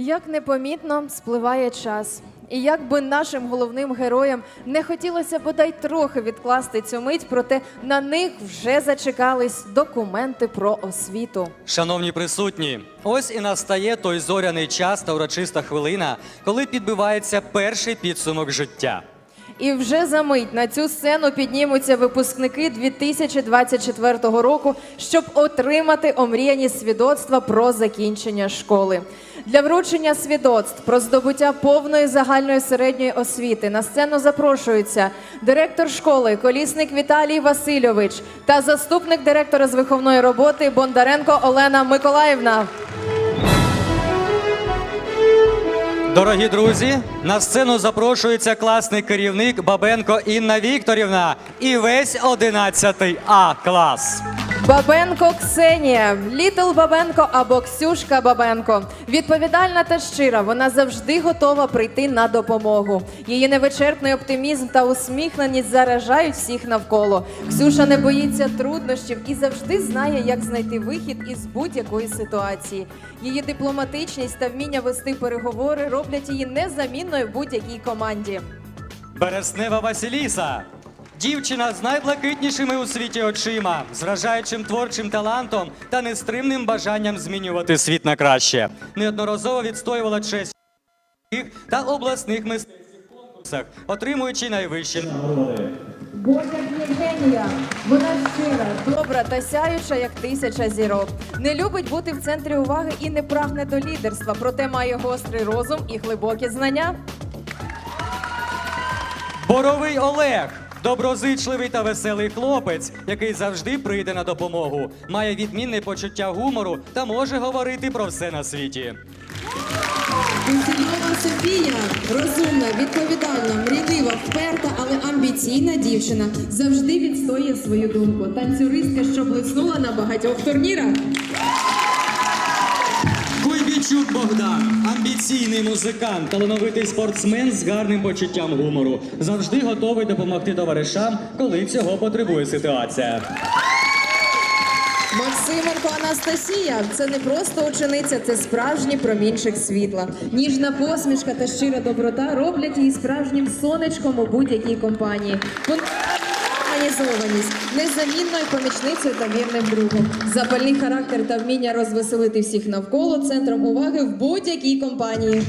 Як непомітно спливає час. І як би нашим головним героям не хотілося бодай трохи відкласти цю мить, проте на них вже зачекались документи про освіту. Шановні присутні, ось і настає той зоряний час та урочиста хвилина, коли підбивається перший підсумок життя. І вже за мить на цю сцену піднімуться випускники 2024 року, щоб отримати омріяні свідоцтва про закінчення школи. Для вручення свідоцтв про здобуття повної загальної середньої освіти на сцену запрошуються директор школи Колісник Віталій Васильович та заступник директора з виховної роботи Бондаренко Олена Миколаївна. Дорогі друзі, на сцену запрошується класний керівник Бабенко Інна Вікторівна і весь 11 А клас. Бабенко Ксенія, Літл Бабенко або Ксюшка Бабенко. Відповідальна та щира, вона завжди готова прийти на допомогу. Її невичерпний оптимізм та усміхненість заражають всіх навколо. Ксюша не боїться труднощів і завжди знає, як знайти вихід із будь-якої ситуації. Її дипломатичність та вміння вести переговори роблять її незамінною будь-якій команді. Береснева Василіса. Дівчина з найблакитнішими у світі очима, з вражаючим творчим талантом та нестримним бажанням змінювати світ на краще. Неодноразово відстоювала честь та обласних мистецьких конкурсах, отримуючи найвищі нагороди. Божа Євгенія, вона щира, добра та сяюча, як тисяча зірок. Не любить бути в центрі уваги і не прагне до лідерства, проте має гострий розум і глибокі знання. Боровий Олег. Доброзичливий та веселий хлопець, який завжди прийде на допомогу, має відмінне почуття гумору та може говорити про все на світі. Кисельова Софія розумна, відповідальна, мрійлива, вперта, але амбіційна дівчина. Завжди відстоює свою думку. Танцюристка, що блиснула на багатьох турнірах. Куйбічук Богдан, амбіційний музикант, талановитий спортсмен з гарним почуттям гумору, завжди готовий допомогти товаришам, коли цього потребує ситуація. Максименко Анастасія це не просто учениця, це справжній промінчик світла. Ніжна посмішка та щира доброта роблять її справжнім сонечком у будь-якій компанії. Вона Організованість, незамінною помічницею та вірним другом. запальний характер та вміння розвеселити всіх навколо центром уваги в будь-якій компанії.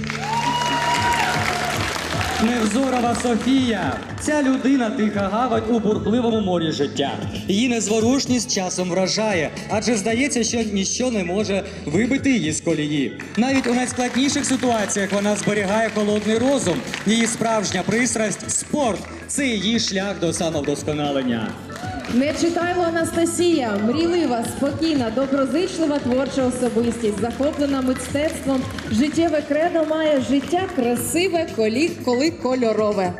Невзорова Софія. Ця людина тиха гавань у бурхливому морі життя. Її незворушність часом вражає, адже здається, що ніщо не може вибити її з колії. Навіть у найскладніших ситуаціях вона зберігає холодний розум. Її справжня пристрасть спорт. Це її шлях до самовдосконалення. Нечитайло Анастасія, мрійлива, спокійна, доброзичлива творча особистість, захоплена мистецтвом. Життєве кредо має життя красиве, колі, коли кольорове.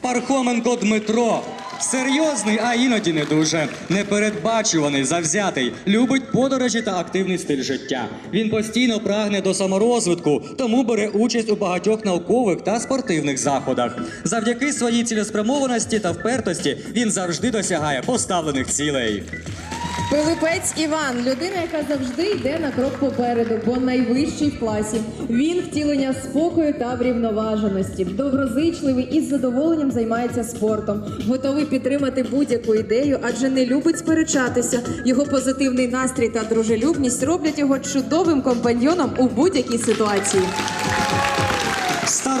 Пархоменко Дмитро. Серйозний, а іноді не дуже. Непередбачуваний, завзятий, любить подорожі та активний стиль життя. Він постійно прагне до саморозвитку, тому бере участь у багатьох наукових та спортивних заходах. Завдяки своїй цілеспрямованості та впертості він завжди досягає поставлених цілей. Пилипець Іван, людина, яка завжди йде на крок попереду, бо найвищий в класі. Він втілення спокою та врівноваженості. Доброзичливий і з задоволенням займається спортом. Готовий підтримати будь-яку ідею, адже не любить сперечатися. Його позитивний настрій та дружелюбність роблять його чудовим компаньйоном у будь-якій ситуації.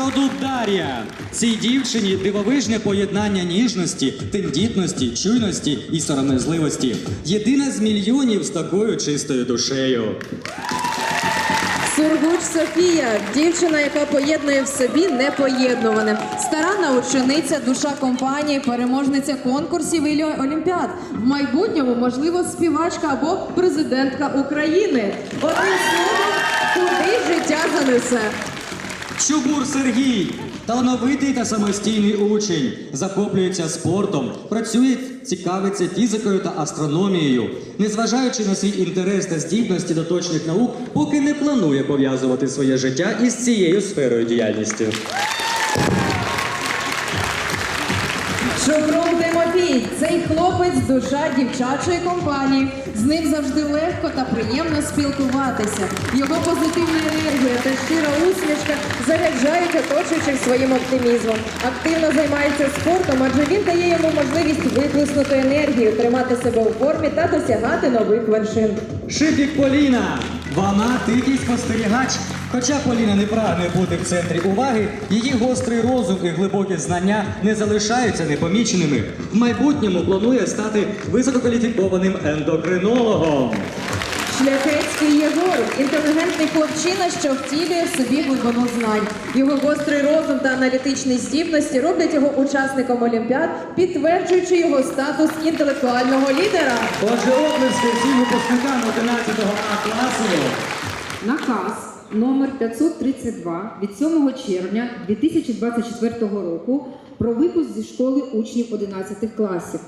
Стародуб Дар'я. Цій дівчині дивовижне поєднання ніжності, тендітності, чуйності і сором'язливості. Єдина з мільйонів з такою чистою душею. Сургуч Софія, дівчина, яка поєднує в собі непоєднуване. Старанна учениця, душа компанії, переможниця конкурсів і олімпіад. В майбутньому, можливо, співачка або президентка України. Одним словом, куди життя занесе. Чубур Сергій. Талановитий та самостійний учень, захоплюється спортом, працює, цікавиться фізикою та астрономією. Незважаючи на свій інтерес та здібності до точних наук, поки не планує пов'язувати своє життя із цією сферою діяльності. Шукрум Тимофій, цей хлопець душа дівчачої компанії. З ним завжди легко та приємно спілкуватися. Його позитивна енергія та щира усмішка Заряджають оточуючих своїм оптимізмом. Активно займається спортом, адже він дає йому можливість виплеснути енергію, тримати себе у формі та досягати нових вершин. Шипік Поліна. Вона тихий спостерігач. Хоча Поліна не прагне бути в центрі уваги, її гострий розум і глибокі знання не залишаються непоміченими. В майбутньому планує стати висококваліфікованим ендокринологом. Шляхетський Єгор, інтелігентний хлопчина, що втілює в собі глибину знань. Його гострий розум та аналітичні здібності роблять його учасником олімпіад, підтверджуючи його статус інтелектуального лідера. Отже, оплески всім випускникам 11 А класу. Наказ номер 532 від 7 червня 2024 року про випуск зі школи учнів 11 класів.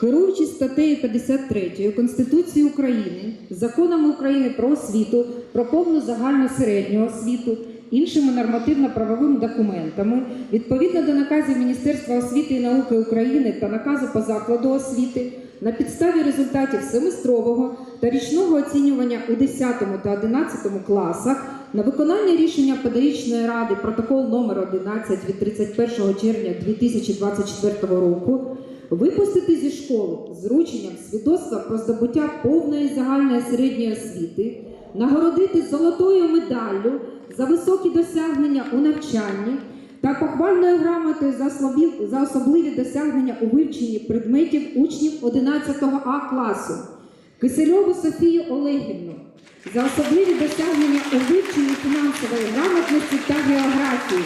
Керуючись статтею 53 Конституції України, законами України про освіту, про повну загальну середню освіту, іншими нормативно-правовими документами, відповідно до наказів Міністерства освіти і науки України та наказу по закладу освіти, на підставі результатів семестрового та річного оцінювання у 10 та 11 класах на виконання рішення педагогічної ради протокол номер 11 від 31 червня 2024 року випустити зі школи з врученням свідоцтва про здобуття повної загальної середньої освіти, нагородити золотою медаллю за високі досягнення у навчанні та похвальною грамотою за, особливі досягнення у вивченні предметів учнів 11 А класу, Кисельову Софію Олегівну за особливі досягнення у вивченні фінансової грамотності та географії.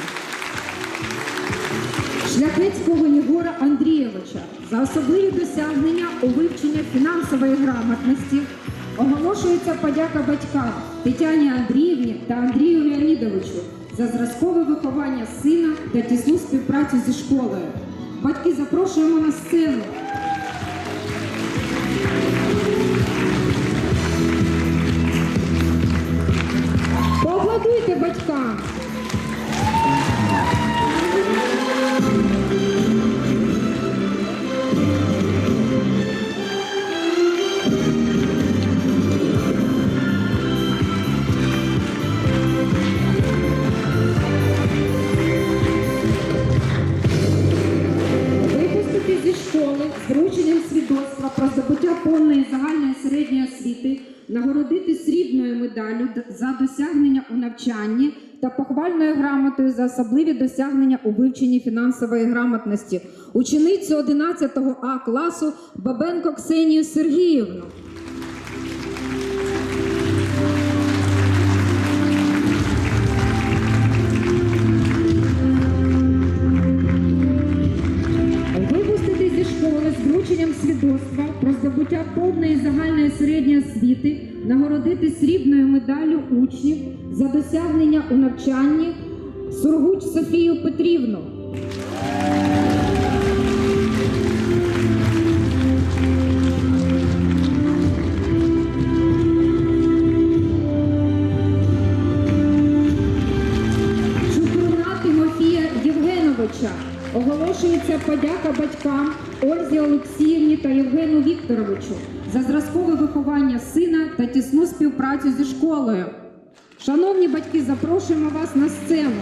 Шляхетського Єгора Андрійовича за особливі досягнення у вивченні фінансової грамотності оголошується подяка батькам Тетяні Андріївні та Андрію Леонідовичу за зразкове виховання сина та тісну співпрацю зі школою. Батьки запрошуємо на сцену. Врученням свідоцтва про здобуття повної загальної середньої освіти, нагородити срібною медаллю за досягнення у навчанні та похвальною грамотою за особливі досягнення у вивченні фінансової грамотності ученицю 11 А класу Бабенко Ксенію Сергіївну. Врученням про здобуття повної загальної середньої освіти, нагородити срібною медаллю учнів за досягнення у навчанні Сургуч Софію Петрівну. Оголошується подяка батькам Ользі Олексіївні та Євгену Вікторовичу за зразкове виховання сина та тісну співпрацю зі школою. Шановні батьки, запрошуємо вас на сцену.